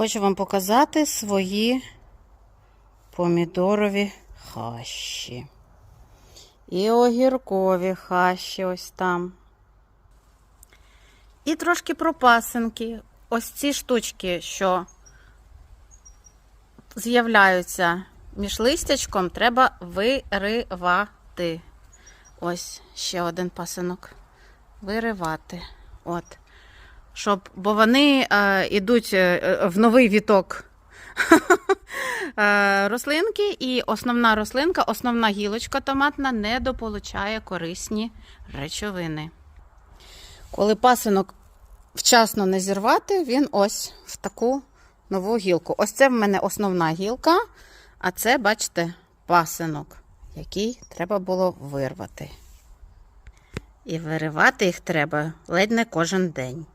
Хочу вам показати свої помідорові хащі. І огіркові хащі ось там. І трошки про пасинки. Ось ці штучки, що з'являються між листячком, треба виривати. Ось ще один пасинок. Виривати. От. Щоб, бо вони е, йдуть е, в новий віток е, рослинки, і основна рослинка, основна гілочка томатна недополучає корисні речовини. Коли пасинок вчасно не зірвати, він ось в таку нову гілку. Ось це в мене основна гілка, а це, бачите, пасинок, який треба було вирвати. І виривати їх треба ледь не кожен день.